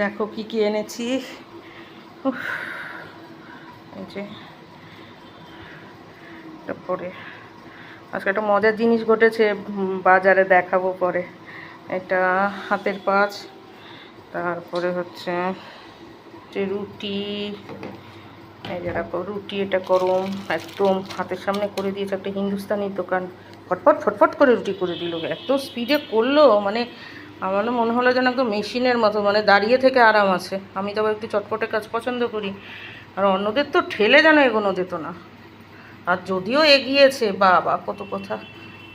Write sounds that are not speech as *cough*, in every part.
দেখো কি কি এনেছি। যে আজকে একটা মজার জিনিস ঘটেছে বাজারে দেখাবো পরে। এটা হাতের পাঁচ, তারপরে হচ্ছে রুটি দেখো রুটি, এটা গরম, একদম হাতের সামনে করে দিয়েছে একটা হিন্দুস্তানি দোকান। ফটফট ফটফট করে রুটি করে দিল, এত স্পিডে করল মানে আমার মনে হলো যেন একদম মেশিনের মতো মানে দাঁড়িয়ে থেকে আরাম আছে। আমি তো আবার একটু চটপটে কাজ পছন্দ করি। আর অন্যদের তো ঠেলে যেন এগোনো যেত না। আর যদিও এগিয়েছে বা বাবা, কত কথা।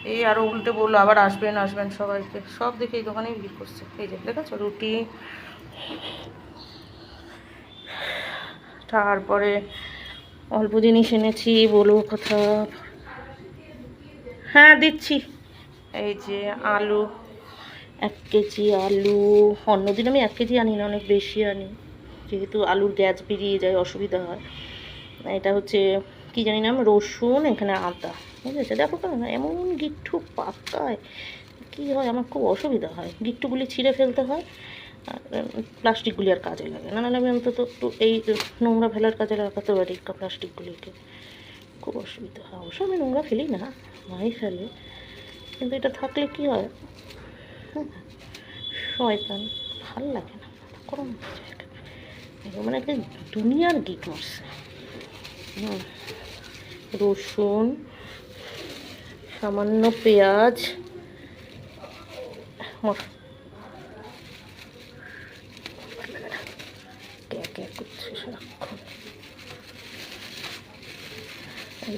এই আরও উল্টে বলল, আবার আসবেন আসবেন সবাইকে। সব দেখে এই দোকানেই ভিড় করছে। এই যে দেখেছ রুটি। তারপরে অল্প জিনিস এনেছি বলব কথা। হ্যাঁ দিচ্ছি। এই যে আলু। এক কেজি আলু, অন্যদিন আমি এক কেজি আনি না, অনেক বেশি আনি। যেহেতু আলুর গ্যাস বেরিয়ে যায়, অসুবিধা হয়। এটা হচ্ছে, কি জানি নাম, রসুন, এখানে আদা। বুঝেছে দেখো কেন এমন গিট্টু পাকায় কী হয়, আমার খুব অসুবিধা হয়। গিট্টুগুলি ছিঁড়ে ফেলতে হয়, আর প্লাস্টিকগুলি আর কাজে লাগে না। নাহলে আমি অন্তত একটু এই নোংরা ফেলার কাজে লাগাতে পারি প্লাস্টিকগুলিকে। খুব অসুবিধা হয়। অবশ্য আমি নোংরা ফেলি না, মাই ফেলে। কিন্তু এটা থাকলে কি হয় শয়তান, ভালো লাগে না এগুলো মানে একটা দুনিয়ার গিট মারছে। রসুন, সামান্য পেঁয়াজ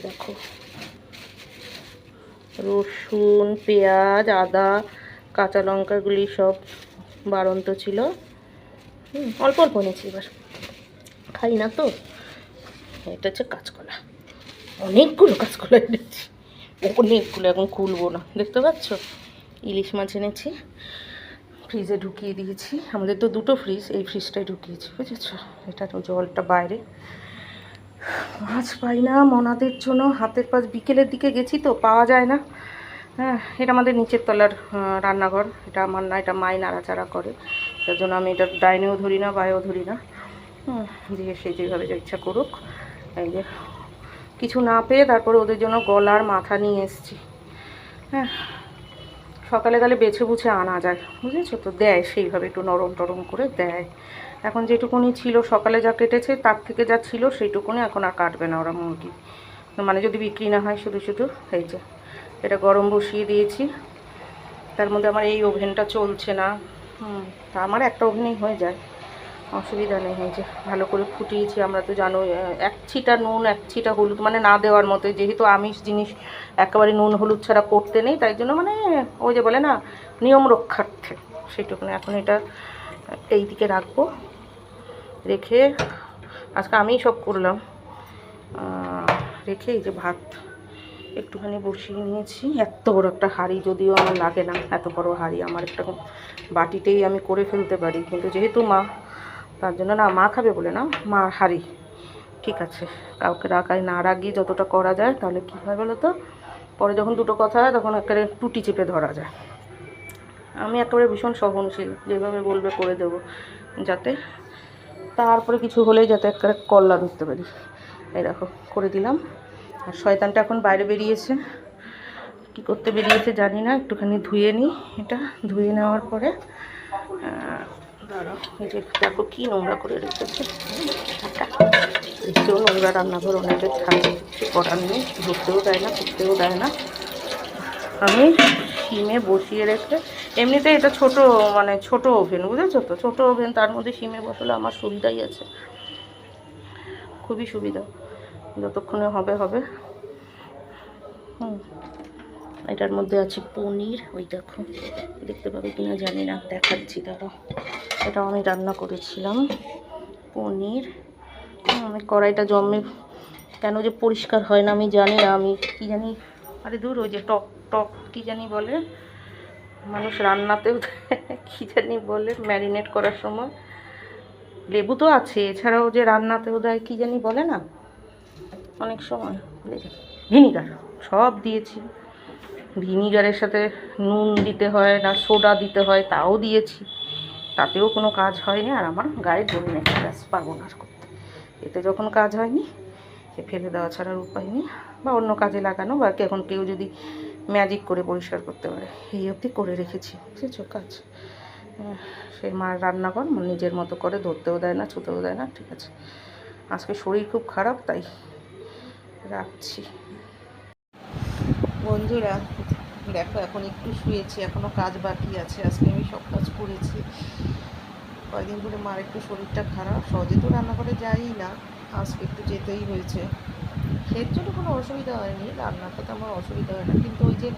দেখো। রসুন, পেঁয়াজ, আদা কাঁচা লঙ্কাগুলি সব বাড়ন্ত ছিল। অল্প অল্প এনেছি এবার। খাই না তো। এটা হচ্ছে কাঁচকলা। অনেকগুলো কাঁচকলা এনেছি। অনেকগুলো, এখন খুলবো না। দেখতে পাচ্ছ? ইলিশ মাছ এনেছি। ফ্রিজে ঢুকিয়ে দিয়েছি। আমাদের তো দুটো ফ্রিজ, এই ফ্রিজটাই ঢুকিয়েছি, বুঝেছ? এটা তো জলটা বাইরে। মাছ পাই না মনাদের জন্য। হাতের পাশ বিকেলের দিকে গেছি তো, পাওয়া যায় না। হ্যাঁ এটা আমাদের নিচের তলার রান্নাঘর। এটা আমার না, এটা মাই নাড়াচাড়া করে। তার জন্য আমি এটা ডাইনেও ধরি না, বায়েও ধরি না। দিয়ে সে যেভাবে যা ইচ্ছা করুক। এই যে, কিছু না পেয়ে তারপরে ওদের জন্য গলার মাথা নিয়ে এসেছি। হ্যাঁ সকালে গেলে বেছে বুছে আনা যায়, বুঝেছ তো? দেয় সেইভাবে একটু নরম টরম করে দেয়। এখন যেটুকুনি ছিল, সকালে যা কেটেছে, তার থেকে যা ছিল, সেইটুকুনি এখন আর কাটবে না ওরা মুরগি। মানে যদি বিক্রি না হয় শুধু শুধু, এই যে। এটা গরম বসিয়ে দিয়েছি। তার মধ্যে আমার এই ওভেনটা চলছে না। হুম, তা আমার একটা ওভেনেই হয়ে যায়। অসুবিধা নেই যে ভালো করে ফুটিয়েছি, আমরা তো জানো এক ছিটা নুন, এক ছিটা হলুদ মানে না দেওয়ার মতো যেহেতু আমিষ জিনিস একেবারে নুন হলুদ ছাড়া করতে নেই, তাই জন্য মানে ওই যে বলে না, নিয়ম রক্ষার্থে সেইটুকুনি এখন এটা এই দিকে রাখব, রেখে আজকে আমিই সব করলাম। রেখে এই যে ভাত একটুখানি বসিয়ে নিয়েছি। এত বড় একটা হাঁড়ি যদিও আমার লাগে না, এত বড় হাঁড়ি আমার একটা বাটিতেই আমি করে ফেলতে পারি। কিন্তু যেহেতু মা, তার জন্য না মা খাবে বলে না, মা হাঁড়ি। ঠিক আছে, কাউকে রাখাই না রাগিয়ে যতটা করা যায়, তাহলে কী হয় বলো তো পরে যখন দুটো কথা হয়, তখন একেবারে টুটি চেপে ধরা যায়। আমি একেবারে ভীষণ সহনশীল, যেভাবে বলবে করে দেবো, যাতে তারপরে কিছু হলেই যাতে একেবারে কল্লা ধরতে পারি। এই দেখো, করে দিলাম। আর শয়তানটা এখন বাইরে বেরিয়েছে। কি করতে বেরিয়েছে জানি না, একটুখানি ধুয়ে নিই এটা। ধুয়ে নেওয়ার পরে দেখো কী নোংরা করে রেখেছে। এতেও নোংরা রান্নাঘর অনেকের থাকে কিছু করার নেই, ধরতেও দেয় না, করতেও দেয় না। আমি সিমে বসিয়ে রেখে, এমনিতে এটা ছোট মানে ছোট ওভেন, বুঝেছ তো? ছোটো ওভেন, তার মধ্যে সিমে বসালে আমার সুবিধাই আছে। খুবই সুবিধা। যতক্ষণে হবে হবে। হুম। এটার মধ্যে আছে পনির, ওই দেখো। দেখতে পাবে কিনা জানি না, দেখাচ্ছি দাঁড়াও এটা আমি রান্না করেছিলাম, পনির। আমি কড়াইটা জমে, কেন যে পরিষ্কার হয় না আমি জানি না, আমি কি জানি, আরে দূর, ওই যে টক টক কি জানি বলে, মানুষ রান্নাতেও *laughs* কি জানি বলে, ম্যারিনেট করার সময়। লেবু তো আছে, এছাড়াও যে রান্নাতেও দেয়, কি জানি বলে না? অনেক সময় ভুলে যাই ভিনিগার সব দিয়েছি। ভিনিগারের সাথে নুন দিতে হয় না সোডা দিতে হয় তাও দিয়েছি। তাতেও কোনো কাজ হয়নি আর আমার গায়ে জমি নেই ব্যাস পারব না করতে। এতে যখন কাজ হয়নি এ ফেলে দেওয়া ছাড়ার উপায় নেই বা অন্য কাজে লাগানো বা এখন কেউ যদি ম্যাজিক করে পরিষ্কার করতে পারে। এই অবধি করে রেখেছি বুঝেছ? কাজ। আহ, সে মার রান্নাঘর মানে নিজের মতো করে ধরতেও দেয় না ছুতেও দেয় না ঠিক আছে। আজকে শরীর খুব খারাপ তাই রাখছি। বন্ধুরা, দেখো এখন একটু শুয়েছি এখনও কাজ বাকি আছে, আজকে আমি সব কাজ করেছি। কয়েকদিন ধরে মার একটু শরীরটা খারাপ, সহজে তো রান্নাঘরে যাই না, আজকে একটু যেতেই হয়েছে। খেয়ের জন্য কোনো অসুবিধা হয়নি রান্নাটা তো আমার অসুবিধা হয় না, কিন্তু ওই যে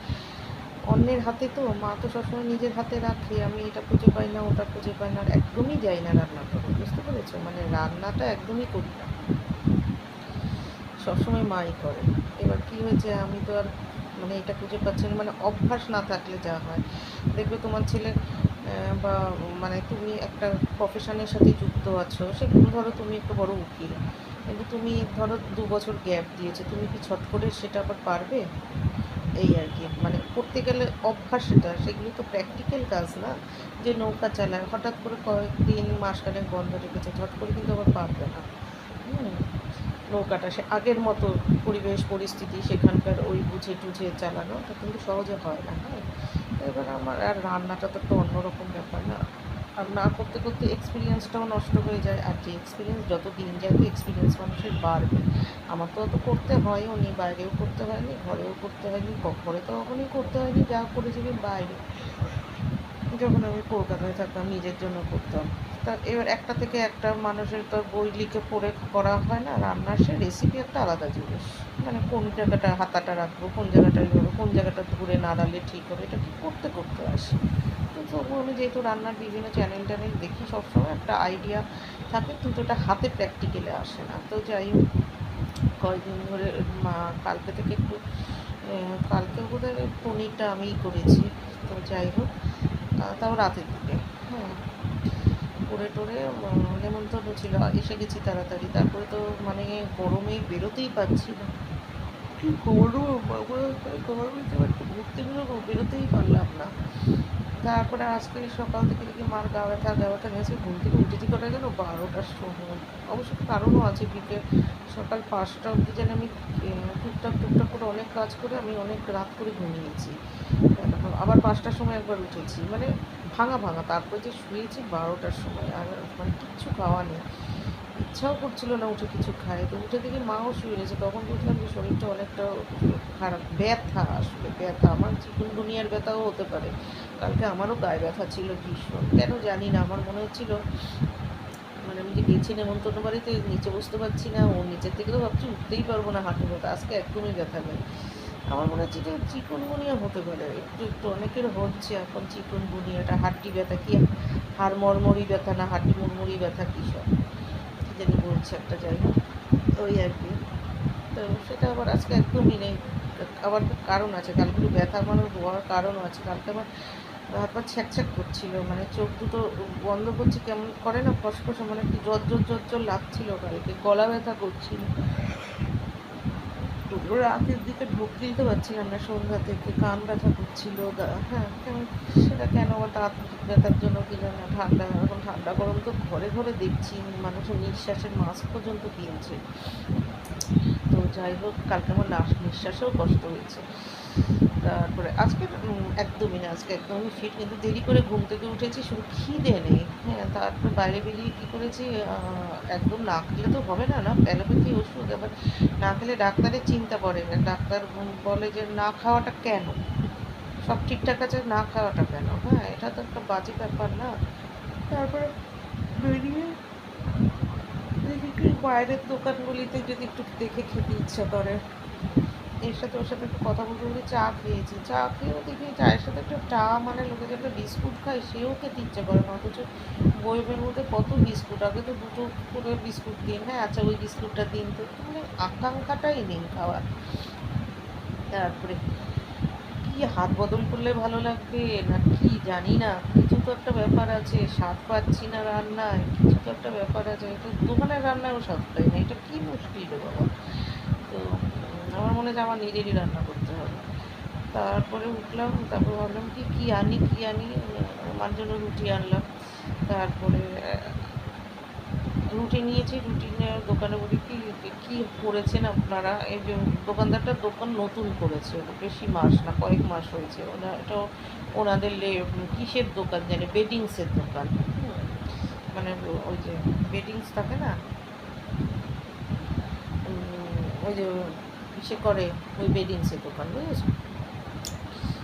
অন্যের হাতে তো, মা তো সবসময় নিজের হাতে রাখে, আমি এটা খুঁজে পাই না, ওটা খুঁজে পাই না একদমই যাই না রান্না করতে বুঝতে পেরেছ? মানে রান্নাটা একদমই করি না। সবসময় মাই করে। এবার কি হয়েছে, আমি তো আর মানে এটা খুঁজে পাচ্ছি না মানে অভ্যাস না থাকলে যা হয়। দেখবে তোমার ছেলে বা মানে তুমি একটা প্রফেশনের সাথে যুক্ত আছো, সে ধরো তুমি একটা বড় উকিল, কিন্তু তুমি ধরো দু বছর গ্যাপ দিয়েছে, তুমি কি ছট করে সেটা আবার পারবে? এই আর কি মানে করতে গেলে অভ্যাস সেটা, সেগুলো তো প্র্যাকটিক্যাল কাজ না, যে নৌকা চালায়, হঠাৎ করে কয়েকদিন মাসখানেক বন্ধ রেখেছে ঝট করে কিন্তু আবার পারবে না। হুম। নৌকাটা, সে আগের মতো পরিবেশ, পরিস্থিতি সেখানকার ওই বুঝে টুঝে চালানো ওটা কিন্তু সহজে হয় না হ্যাঁ? এবার আমার আর রান্নাটা তো একটা অন্যরকম ব্যাপার না। আর না করতে করতে এক্সপিরিয়েন্সটাও নষ্ট হয়ে যায়, আর যে এক্সপিরিয়েন্স যত দিন তো এক্সপিরিয়েন্স মানুষের বাড়বে। আমার তো অত করতে হয়ও নি, বাইরেও করতে হয়নি, ঘরেও করতে হয়নি ঘরে তো কখনই করতে হয়নি, যা করেছিলাম বাইরে। যখন আমি কলকাতায় থাকতাম, নিজের জন্য করতাম। তা এবার একটা থেকে একটা মানুষের তো বই লিখে পড়ে করা হয় না রান্নার সে রেসিপি একটা আলাদা জিনিস। মানে কোন জায়গাটা হাতাটা রাখব কোন জায়গাটা হবে, কোন জায়গাটা ঘুরে নাড়ালে ঠিক হবে এটা কি করতে করতে আসে? তো তবু আমি যেহেতু রান্নার বিভিন্ন চ্যানেল ট্যানেল দেখি সবসময় একটা আইডিয়া থাকে কিন্তু ওটা হাতে প্র্যাকটিক্যালে আসে না। তো যাই হোক কয়েকদিন ধরে মা কালকে থেকে একটু কালকে বোধ হয় পনিরটা আমিই করেছি। তো যাই হোক তাও রাতের দিকে হ্যাঁ। করে টোরে নেমন্তন্ন ছিল। এসে গেছি তাড়াতাড়ি। তারপরে তো মানে গরমে বেরোতেই পারছি না। কি বাবা গরমে তো ঘুরতে বেরোবো? বেরোতেই পারলাম না। তারপরে আজকে সকাল থেকে দেখি মার গা ব্যথা গা ব্যথা গেছে, ঘুম থেকে উঠে উঠেছি কটা গেল বারোটার সময়। অবশ্য কারণও আছে বিকেল সকাল পাঁচটা অবধি যেন আমি টুকটাক টুকটাক করে অনেক কাজ করে আমি অনেক রাত করে ঘুমিয়েছি। আবার পাঁচটার সময় একবার উঠেছি। মানে ভাঙা ভাঙা, তারপরে যে শুয়েছি বারোটার সময়। আর মানে কিচ্ছু খাওয়া নেই। ইচ্ছাও করছিল না উঠে কিছু খাই তো উঠে দেখি মাও শুয়ে রয়েছে। তখন বুঝলাম যে শরীরটা অনেকটা খারাপ, ব্যথা আসলে, ব্যথা। আমার চিকুন দুনিয়ার ব্যথাও হতে পারে। কালকে আমারও গায়ে ব্যথা ছিল ভীষণ। কেন জানি না, আমার মনে হচ্ছিল মানে আমি যে গেছি নেমন্তন্ন বাড়িতে, নিচে বসতে পারছি না, ও নিচের থেকে তো ভাবছি উঠতেই পারব না হাঁটু ব্যথা আজকে একদমই ব্যথা নেই। আমার মনে হচ্ছে যে চিকন গুনিয়া হতে পারে। একটু একটু অনেকের হচ্ছে এখন চিকন গুনিয়াটা। হাড্ডি ব্যথা কি? হাড় মরমরি ব্যথা না? হাড্ডি মুড়মুড়ি ব্যথা কী সব? কী জানি বলছে একটা জায়গা। তো ওই আর কি। তো সেটা আবার আজকে একদমই নেই। আবার কারণ আছে কালগুলো ব্যথা আমার হওয়ার কারণও আছে। কালকে আমার হাত পা ছ্যাক ছ্যাক করছিল মানে চোখ দুটো বন্ধ করছে, কেমন করে না ফসফসে মানে একটু জ্বর জ্বর জ্বর জ্বর লাগছিল কালকে, গলা ব্যথা করছিল। রাতের দিকে ঢুকতেই তো পারছি না সন্ধ্যা থেকে, কান ব্যথা করছিল হ্যাঁ সেটা কেন বা দাঁত ব্যথার জন্য কি জানি ঠান্ডা, এখন ঠান্ডা গরম তো ঘরে ঘরে দেখছি, মানুষের নিঃশ্বাসের মাস্ক পর্যন্ত কিনছে তো যাই হোক, কালকে আমার লাস্ট নিঃশ্বাসেও কষ্ট হয়েছে। তারপরে আজকে একদমই না, আজকে একদমই ফিট কিন্তু দেরি করে ঘুম থেকে উঠেছি, শুধু খিদে নেই। হ্যাঁ তারপরে বাইরে বেরিয়ে কী করেছি একদম না খেলে তো হবে না না অ্যালোপ্যাথি ওষুধ এবার না খেলে ডাক্তারের চিন্তা পড়ে না। ডাক্তার বলে যে না খাওয়াটা কেন? সব ঠিকঠাক আছে, না খাওয়াটা কেন? হ্যাঁ এটা তো একটা বাজে ব্যাপার না। তারপরে বেরিয়ে দেখি কি বাইরের দোকানগুলিতে যদি একটু দেখে খেতে ইচ্ছা করে। এর সাথে ওর সাথে একটু কথা বলতে বলতে চা খেয়েছি। চা খেয়েও দেখি চায়ের সাথে একটা চা মানে লোকে যে একটা বিস্কুট খায়, সেও খেতে ইচ্ছে করে না, অথচ বইয়ের মধ্যে কত বিস্কুট, আগে তো দুটো করে বিস্কুট দিন হ্যাঁ আচ্ছা ওই বিস্কুটটা দিন তো মানে আকাঙ্ক্ষাটাই নেই খাওয়ার। তারপরে কি হাত বদল করলে ভালো লাগবে, না কি জানি না, কিছু তো একটা ব্যাপার আছে, স্বাদ পাচ্ছি না রান্নায়, কিছু তো একটা ব্যাপার আছে তো দোকানের রান্নায়ও স্বাদ পাই না, এটা কি মুশকিল বাবা। তো আমার মনে হয় আমার নিজেরই রান্না করতে হবে। তারপরে উঠলাম, তারপর ভাবলাম কি, কী আনি কী আনি? আমার জন্য রুটি আনলাম। তারপরে, রুটি নিয়েছি, রুটি রুটিনের দোকানে বলি, কি কি করেছেন আপনারা? এই যে দোকানদারটা দোকান নতুন করেছে, বেশি মাস না, কয়েক মাস হয়েছে। ওনার এটা ওনাদের কিসের দোকান জানি? বেডিংসের দোকান। মানে ওই যে বেডিংস থাকে না? ওই যে ইসে করে ওই বেডিংসের দোকান, বুঝেছ?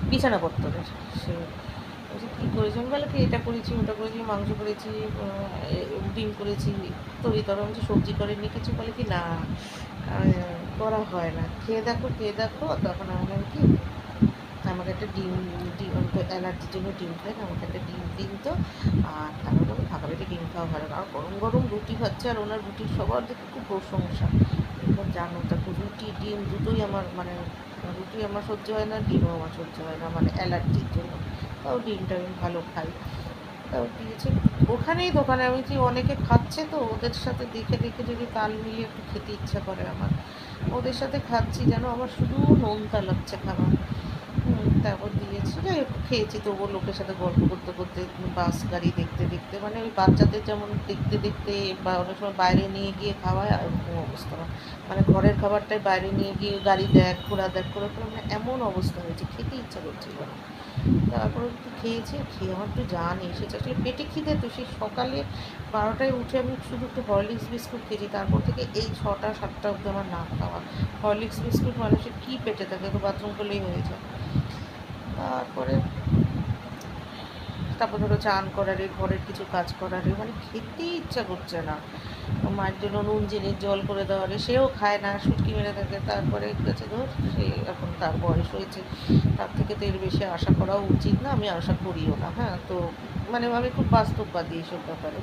বিছানাপত্তরের সে কী করেছি? আমি বলে কি এটা করেছি, ওটা করেছি, মাংস করেছি ডিম করেছি, তরি তরম হচ্ছে সবজি করেনি কিছু? বলে কি, না করা হয় না। খেয়ে দেখো খেয়ে দেখো, তখন আমি কি, আমাকে একটা ডিম ডিম অ্যালার্জির জন্য ডিম খাই আমাকে একটা ডিম দিন তো, আর তারপর ফাঁকা পেটে ডিম খাওয়া ভালো আর গরম গরম রুটি খাচ্ছে, আর ওনার রুটির সবার দেখে খুব প্রশংসা। জানো তারপর রুটি, ডিম দুটোই আমার মানে রুটি আমার সহ্য হয় না, ডিমও আমার সহ্য হয় না মানে অ্যালার্জির জন্য। তাও ডিমটা আমি ভালো খাই। তাও দিয়েছে। ওখানেই দোকানে আমি যে অনেকে খাচ্ছে তো, ওদের সাথে দেখে দেখে যদি তাল মিলিয়ে একটু খেতে ইচ্ছা করে আমার, ওদের সাথে খাচ্ছি যেন, আমার শুধু নোনতা লাগছে খাবার। তারপর দিয়েছি যাই খেয়েছি। তবুও লোকের সাথে গল্প করতে করতে বাস গাড়ি দেখতে দেখতে মানে ওই বাচ্চাদের যেমন দেখতে দেখতে বা অনেক সময় বাইরে নিয়ে গিয়ে খাওয়ায় অবস্থা। মানে ঘরের খাবারটাই বাইরে নিয়ে গিয়ে গাড়ি দেখ ঘোরা দেখ, করে করে মানে এমন অবস্থা হয়েছে, খেতে ইচ্ছা করছিল না। তারপর একটু খেয়েছি খেয়ে আমার একটু জান এসেছে আসলে পেটে খিদে তো, সেই সকালে বারোটায় উঠে আমি শুধু একটু হরলিক্স বিস্কুট খেয়েছি। তারপর থেকে এই ছটা সাতটা অবধি আমার না খাওয়া। হরলিক্স বিস্কুট মানুষের কী পেটে থাকে, তো বাথরুম করলেই হয়ে যায়। তারপরে তারপর ধরো চান করারে ঘরের কিছু কাজ করারে মানে খেতেই ইচ্ছা করছে না। মায়ের জন্য নুন জিনিস জল করে দেওয়ারে সেও খায় না সুটকি মেরে থাকে। তারপরে গেছে ধর, সে এখন তার বয়স হয়েছে। তার থেকে তো এর বেশি আশা করাও উচিত না, আমি আশা করিও না। হ্যাঁ তো মানে আমি খুব বাস্তববাদী এইসব ব্যাপারে।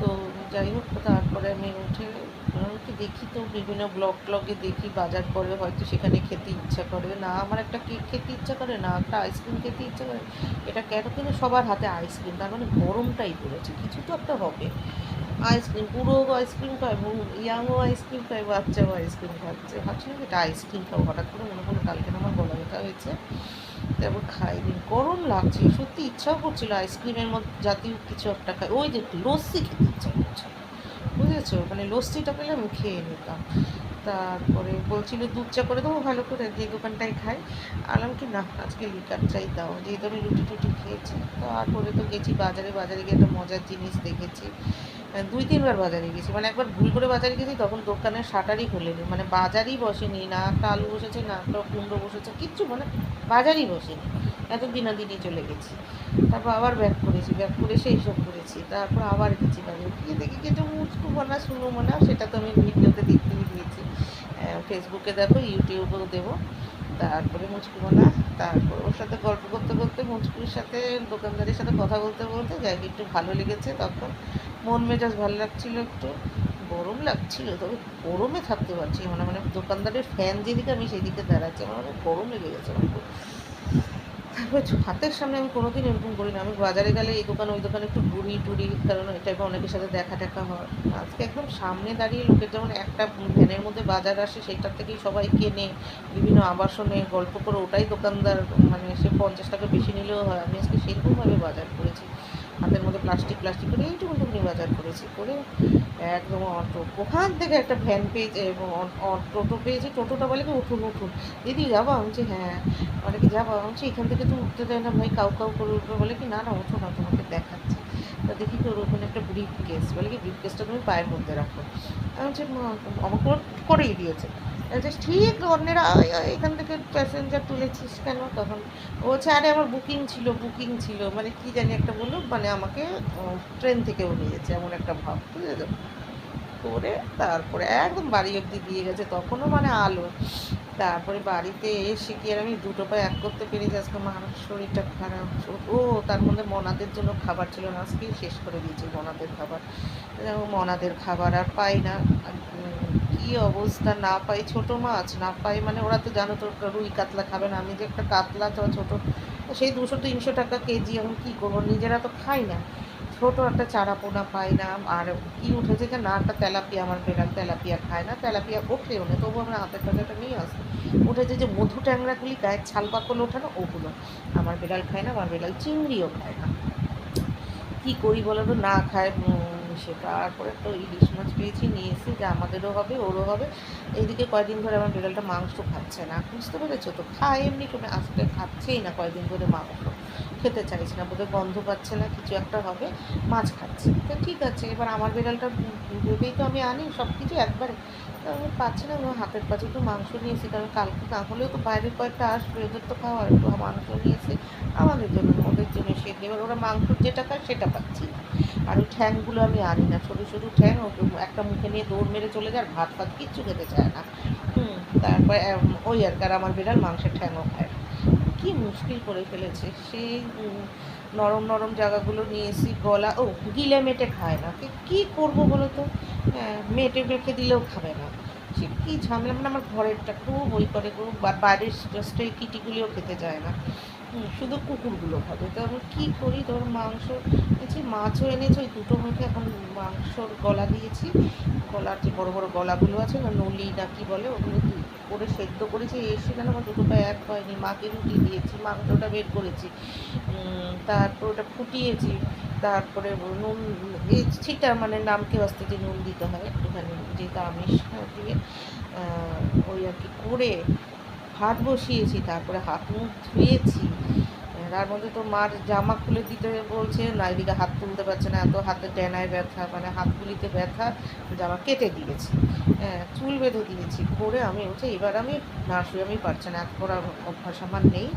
তো যাই হোক, তারপরে আমি উঠে কি দেখি তো, বিভিন্ন ব্লগ ট্লগে দেখি, বাজার করে, হয়তো সেখানে খেতে ইচ্ছা করে। না, আমার একটা কেক খেতে ইচ্ছা করে, না, একটা আইসক্রিম খেতে ইচ্ছা করে। এটা কেন কিন্তু সবার হাতে আইসক্রিম, তার মানে গরমটাই পড়েছে। কিছু তো একটা হবে। আইসক্রিম, পুরো আইসক্রিম খায় ইয়াংও আইসক্রিম খায় বাচ্চাও আইসক্রিম খাচ্ছে। ভাবছিলাম এটা আইসক্রিম খাব, হঠাৎ করে মনে করল কালকে আমার গলা ব্যথা হয়েছে। তারপর খাইনি, গরম লাগছে, সত্যি ইচ্ছাও করছিল আইসক্রিমের মধ্যে জাতীয় কিছু একটা খাই। ওই যে লস্যি খেতে ইচ্ছা করছে বুঝেছ? মানে লস্যিটা পেলে আমি খেয়ে নিতাম। তারপরে বলছিল, দুধ চা করে দেবো, ভালো করে যে দোকানটায় খাই। আলাম কি, না, আজকে লিকার চাই দাও, যেহেতু আমি রুটি টুটি খেয়েছি তারপরে তো গেছি বাজারে বাজারে গিয়ে একটা মজার জিনিস দেখেছি। দুই তিনবার বাজারে গেছি। মানে একবার ভুল করে বাজারে গেছি, তখন দোকানের শাটারই খোলেনি। মানে বাজারই বসেনি, না একটা আলু বসেছে, না একটা কুমড়ো বসেছে, কিচ্ছু মানে বাজারই বসেনি। এত দিনাদিনই চলে গেছি। তারপর আবার ব্যাক করেছি, ব্যাক করে সেই সব করেছি। তারপর আবার গেছি বাজারে। গিয়ে দেখি কিছু মুচকু বানা শুনো মানা, সেটা তো আমি ভিডিওতে দেখতেই দিয়েছি। ফেসবুকে দেখো ইউটিউবেও দেবো। তারপরে মুচকু না তারপর ওর সাথে গল্প করতে করতে মুচকুর সাথে, দোকানদারের সাথে কথা বলতে বলতে যাই হোক একটু ভালো লেগেছে তখন। মন মেজাজ ভালো লাগছিল একটু, গরম লাগছিল, তবে গরমে থাকতে পারছি মানে মানে দোকানদারের ফ্যান যেদিকে, আমি সেদিকে দাঁড়াচ্ছি। আমার গরম লেগে গেছে আমার। তারপরে হাতের সামনে আমি কোনোদিন এরকম করি না আমি বাজারে গেলে এই দোকান, ওই দোকানে একটু ঘুরি টুরি, কারণ এই টাইপের অনেকের সাথে দেখা টেকা হয়। আজকে একদম সামনে দাঁড়িয়ে লোকের যেমন একটা ভ্যানের মধ্যে বাজার আসে, সেটার থেকেই সবাই কেনে, বিভিন্ন আবাসনে গল্প করে, ওটাই দোকানদার মানে সে পঞ্চাশ টাকা বেশি নিলেও হয়। আমি আজকে সেরকমভাবে বাজার করেছি। হাতের মধ্যে প্লাস্টিক প্লাস্টিক করে এইটুকুটুকুনি বাজার করেছি। করে একদম অটো ওখান থেকে একটা ভ্যান পেয়েছে এবং টোটো পেয়েছি টোটোটা বলে কি উঠুন উঠুন। দিদি যাব? আমি বলছি হ্যাঁ। বলে কি যাব? আমি এখান থেকে তো উঠতে দেয় না ভাই কাউ কাউ করে উঠবে? বলে কি না না ওঠো না তোমাকে দেখাচ্ছি। তা দেখি তোর ওখানে একটা ব্রিফ কেস বলে কি ব্রিফ কেসটা তুমি পায়ের মধ্যে রাখো। আমি বলছি "মা, আমাকে করেই দিয়েছে। ঠিক অন্যেরা "আয়, আয়, এখান থেকে প্যাসেঞ্জার তুলেছিস কেন? তখন ও আরে আমার বুকিং ছিল বুকিং ছিল। মানে কি জানি একটা বলল মানে আমাকে ট্রেন থেকেও নিয়েছে এমন একটা ভাব বুঝেছ করে তারপরে একদম বাড়ি অবধি দিয়ে গেছে তখনও মানে আলো। তারপরে বাড়িতে এসে কি আর আমি দুটো পায়ে এক করতে পেরেছি আজকে মার শরীরটা খারাপ। ও তার মধ্যে মনাদের জন্য খাবার ছিল না আজকেই শেষ করে দিয়েছি মনাদের খাবার। মনাদের খাবার আর পাই না। কি অবস্থা? না পাই ছোট মাছ, না পাই মানে ওরা তো জানো তো রুই কাতলা খাবে না। আমি যে একটা কাতলা তো ছোটো, সেই দুশো তিনশো টাকা কেজি আমি কী করব? নিজেরা তো খাই না। ছোট একটা চারা পোনা পাই না। আর কি উঠেছে যে না, একটা তেলাপিয়া আমার বেড়াল তেলাপিয়া খায় না। তেলাপিয়া ওঠেও না তবু আমরা হাতের কাছাটা নিয়ে আসি। উঠেছে যে মধু ট্যাংরাগুলি গায়ের ছাল পাকল ওঠানো, ওগুলো আমার বেড়াল খায় না, আমার বেড়াল চিংড়িও খায় না। কী করি বলো তো? না খায় উম, সে তারপরে তো ইলিশ মাছ পেয়েছি নিয়ে এসে যে আমাদেরও হবে ওরও হবে। এইদিকে কয়েকদিন ধরে আমার বিড়ালটা মাংস খাচ্ছে না বুঝতে পেরেছ? তো খায় এমনি কমে আজকে খাচ্ছেই না কয়েকদিন ধরে মাংস খেতে চাইছে না বোধহয় গন্ধ পাচ্ছে না কিছু একটা হবে মাছ খাচ্ছে। তো ঠিক আছে এবার আমার বিড়ালটা ভেবেই তো আমি আনি সব কিছু একবারে তো আমি পাচ্ছি না আমার হাতের কাছে একটু মাংস নিয়েছি কারণ কালকে না হলেও তো বাইরে কয়েকটা আসবে ওদের তো খাওয়ার একটু মাংস নিয়েছে। আমাদের জন্য ওদের জন্য সে এবার ওরা মাংস যেটা খায় সেটা পাচ্ছি না। আর ওই ঠ্যাংগুলো আমি আনি না ছোটো ছোটো ঠ্যাং ওকে একটা মুখে নিয়ে দৌড় মেরে চলে যায় আর ভাত ফাত কিচ্ছু খেতে চায় না। হুম তারপরে ওই আর কি, আর আমার বিড়াল মাংসের ঠ্যাংও খায়। কি মুশকিল করে ফেলেছে সেই নরম নরম জায়গাগুলো নিয়ে এসি গলা ও গিলে মেটে খায় না। কি- করব বলো তো? হ্যাঁ, মেটে মেখে দিলেও খাবে না। সে কী ঝামেলা? মানে আমার ঘরেরটা খুব ওই করে খুব বাইরের স্ট্রেই কিটিগুলিও খেতে চায় না। শুধু কুকুরগুলো খাবে। তো আমি কী করি? ধর মাংস এনেছি মাছও এনেছি ওই দুটো মুখে এখন মাংসর গলা দিয়েছি। গলার যে বড় বড় গলাগুলো আছে না নলি না কি বলে ওগুলো দি- করে সেদ্ধ করেছি এসে কেন আমার দুটোটা এক হয়নি? মাকে রুটি দিয়েছি মাংসটা বের করেছি। তারপর ওটা ফুটিয়েছি, তারপরে নুন, এই ছিটা মানে নামকে আসতে যে নুন দিতে হয় একটুখানি যেহেতু আমিষ দিয়ে ওই আর কি করে ভাত বসিয়েছি, তারপরে হাত মুখ ধুয়েছি তার মধ্যে তো মার জামা খুলে দিতে বলছে না এদিকে হাত তুলতে পারছে না, এত হাতে ডেনায় ব্যথা মানে হাতগুলিতে ব্যথা, জামা কেটে দিয়েছি। হ্যাঁ চুল বেঁধে দিয়েছি করে আমি বলছি, এবার আমি না শুয়ে আমি পারছি না, এত করার অভ্যাস আমার নেই,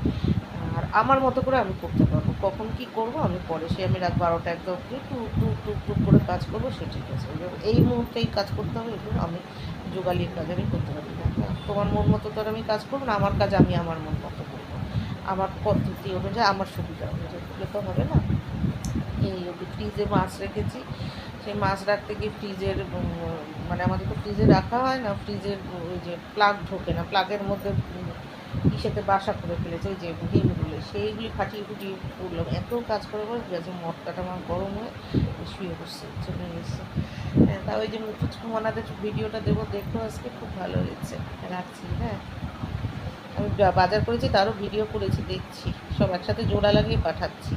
আর আমার মতো করে আমি করতে পারব, কখন কি করব আমি পরে, সে আমি রাত বারোটা একদম টুক টুক টুক টুক করে কাজ করব, সে ঠিক আছে। এই মুহূর্তেই কাজ করতে হবে, এগুলো আমি যোগালির কাজ আমি করতে পারি না। তোমার মন মতো তো আর আমি কাজ করব না, আমার কাজ আমি আমার মন মতো আমার পদ্ধতি অনুযায়ী, আমার সুবিধা অনুযায়ী করলে তো হবে না। এই ফ্রিজে মাছ রেখেছি। সেই মাছ রাখতে গিয়ে ফ্রিজের মানে আমাদের তো ফ্রিজে রাখা হয় না ফ্রিজের ওই যে প্লাগ ঢোকে না, প্লাগের মধ্যে ইসেতে বাসা করে ফেলেছে, ওই যে হিমগুলো, সেইগুলি ফাটিয়ে ফুটিয়ে পড়লাম এত কাজ করে বলে গেছে মটকাটা আমার গরম হয়ে শুয়ে বসছে চলে গেছে। হ্যাঁ তা ওই যে মুকুচকুমানাদের ভিডিওটা দেবো, দেখো আজকে, খুব ভালো হয়েছে। রাখছি হ্যাঁ। আমি বাজার করেছি তারও ভিডিও করেছি দেখছি সব একসাথে জোড়া লাগিয়ে পাঠাচ্ছি।